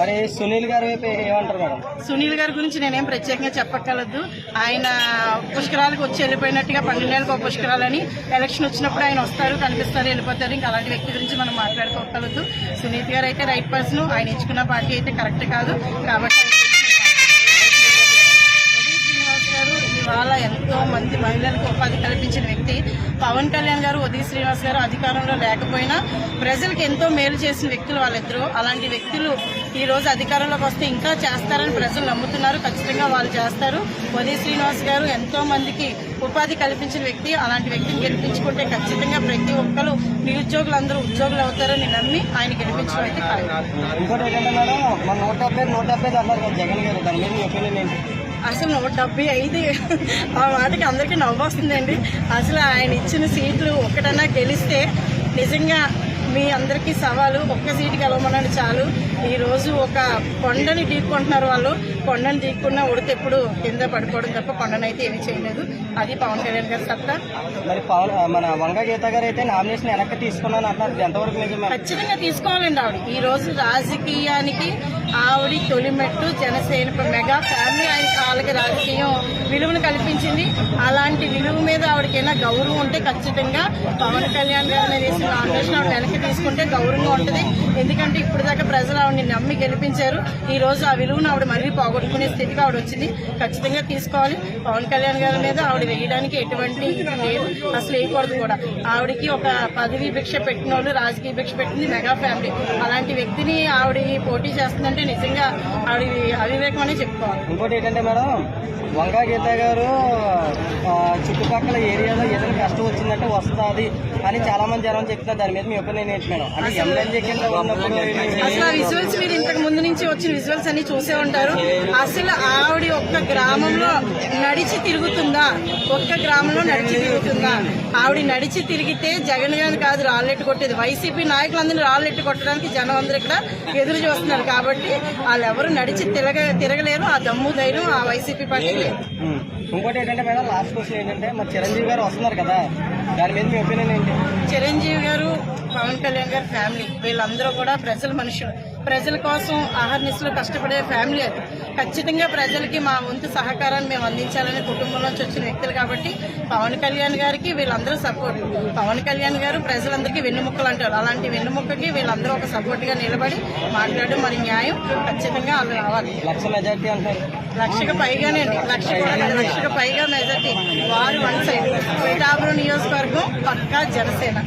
మరి సునీల్ గారి వైపు ఏమంటారు మేడం? సునీల్ గారి గురించి నేనేం ప్రత్యేకంగా చెప్పక్కర్లేదు. ఆయన పుష్కరాలకు వచ్చి వెళ్ళిపోయినట్టుగా పన్నెండేళ్ళకి ఒక పుష్కరాలని ఎలక్షన్ వచ్చినప్పుడు ఆయన వస్తారు కనిపిస్తారు వెళ్ళిపోతారు. ఇంకా అలాంటి వ్యక్తి గురించి మనం మాట్లాడుకోగలదు సునీత్ గారు అయితే రైట్ పర్సన్ ఆయన ఇచ్చుకున్న పార్టీ అయితే కరెక్ట్ కాదు. కాబట్టి చాలా ఎంతో మంది మహిళలకు ఉపాధి కల్పించిన వ్యక్తి. పవన్ కళ్యాణ్ గారు ఉదయ్ శ్రీనివాస్ గారు అధికారంలో లేకపోయినా ప్రజలకు ఎంతో మేలు చేసిన వ్యక్తులు వాళ్ళిద్దరూ. అలాంటి వ్యక్తులు ఈ రోజు అధికారంలోకి వస్తే ఇంకా చేస్తారని ప్రజలు నమ్ముతున్నారు. ఖచ్చితంగా వాళ్ళు చేస్తారు. ఉదయ్ శ్రీనివాస్ గారు ఎంతో మందికి ఉపాధి కల్పించిన వ్యక్తి. అలాంటి వ్యక్తిని గెలిపించుకుంటే ఖచ్చితంగా ప్రతి ఒక్కరు నిరుద్యోగులందరూ ఉద్యోగులు అవుతారని నమ్మి ఆయన గెలిపించడం అయితే ఇంకోటి ఏంటంటే మేడం మన నూట డెబ్బై నూట డెబ్బై అన్నారు కదా జగన్ గారు. దాని మీద అసలు నూట డెబ్బై ఐదు ఆ మాటకి అందరికీ నవ్వు వస్తుందండి అసలు ఆయన ఇచ్చిన సీట్లు ఒకటన్నా గెలిస్తే నిజంగా మీ అందరికీ సవాలు. ఒక్క సీటు గెలవమన్నాడు చాలు. ఈ రోజు ఒక కొండని ఢీక్కుంటున్నారు వాళ్ళు. కొండని ఢీక్కున్నా ఉడితే ఎప్పుడు కింద పడిపోవడం తప్ప కొండనైతే ఏమీ చేయలేదు. అది పవన్ కళ్యాణ్ గారి సత్తా. మరి పవన్ మన వంగ గీత గారు అయితే నామినేషన్ వెనక్కి తీసుకున్నాను అంటున్నారు. ఇది ఎంతవరకు నిజమే ఖచ్చితంగా తీసుకోవాలండి ఆవిడ. ఈ రోజు రాజకీయానికి ఆవిడ తొలిమెట్టు జనసేన మెగా ఫ్యామిలీ. ఆయన వాళ్ళకి రాజకీయం విలువను కల్పించింది. అలాంటి విలువ మీద ఆవిడకైనా గౌరవం ఉంటే ఖచ్చితంగా పవన్ కళ్యాణ్ గారి వేసిన నామినేషన్ ఆవిడ వెనక్కి తీసుకుంటే గౌరవంగా ఉంటుంది. ఎందుకంటే ఇప్పుడు దాకా ప్రజలు ఆవిడని నమ్మి గెలిపించారు. ఈ రోజు ఆ విలువను ఆవిడ మళ్ళీ పోగొట్టుకునే స్థితికి ఆవిడ వచ్చింది. ఖచ్చితంగా తీసుకోవాలి. పవన్ కళ్యాణ్ గారి మీద ఆవిడ వేయడానికి ఎటువంటి లేదు. అసలు వేయకూడదు కూడా. ఆవిడకి ఒక పదవి భిక్ష పెట్టిన వాళ్ళు రాజకీయ భిక్ష పెట్టింది మెగా ఫ్యామిలీ. అలాంటి వ్యక్తిని ఆవిడ పోటీ చేస్తుందంటే నిజంగా ఆవిడ అవివేకం అనే చెప్పుకోవాలి. ఇంకోటి ఏంటంటే మేడం వంకా గీత గారు చుట్టుపక్కల ఏరియాలో ఏదైనా కష్టం వచ్చిందంటే వస్తుంది అని చాలా మంది జనం చెప్తున్నారు. దాని మీద మీ ఒపీనియన్ ఏంటి మేడం? అంటే ఎమ్మెల్యే కింద ఉన్నప్పుడు అసలు ఆ విజువల్స్ మీరు ఇంతకు ముందు నుంచి వచ్చిన విజువల్స్ అన్ని చూసే ఉంటారు. అసలు ఆవిడ ఒక్క గ్రామంలో నడిచి తిరుగుతుందా? ఒక్క గ్రామంలో నడిచి తిరుగుతుందా? ఆవిడ నడిచి తిరిగితే జగన్ గారిని కాదు రాళ్ళెట్టు కొట్టేది. వైసీపీ నాయకులందరినీ రాళ్ళెట్టు కొట్టడానికి జనం అందరూ ఇక్కడ ఎదురు చూస్తున్నారు. కాబట్టి వాళ్ళు ఎవరు నడిచి తిరగ తిరగలేరు. ఆ దమ్ము ధైర్యం ఆ వైసీపీ పార్టీ. ఇంకోటి ఏంటంటే మేడం లాస్ట్ క్వశ్చన్ ఏంటంటే మరి చిరంజీవి గారు వస్తున్నారు కదా. దాని మీద మీ ఒపీనియన్ ఏంటి? చిరంజీవి గారు పవన్ కళ్యాణ్ గారి ఫ్యామిలీ. వీళ్ళందరూ కూడా ప్రజల మనుషులు. ప్రజల కోసం ఆహర్నిశలు కష్టపడే ఫ్యామిలీ అది. ఖచ్చితంగా ప్రజలకి మా వంతు సహకారాన్ని మేము అందించాలనే కుటుంబం నుంచి వచ్చిన వ్యక్తులు కాబట్టి పవన్ కళ్యాణ్ గారికి వీళ్ళందరూ సపోర్ట్ పవన్ కళ్యాణ్ గారు ప్రజలందరికీ వెన్నుముక్కలు అంటారు. అలాంటి వెన్నుముక్కకి వీళ్ళందరూ ఒక సపోర్ట్గా నిలబడి మాట్లాడడం మరి న్యాయం. ఖచ్చితంగా వాళ్ళు రావాలి. లక్ష మెజార్టీ అంటారు. లక్షకు పైగానే అండి. లక్ష లక్షకు పైగా మెజార్టీ. వారు వన్ సైడ్. పిఠాపురం నియోజకవర్గం పక్కా జనసేన.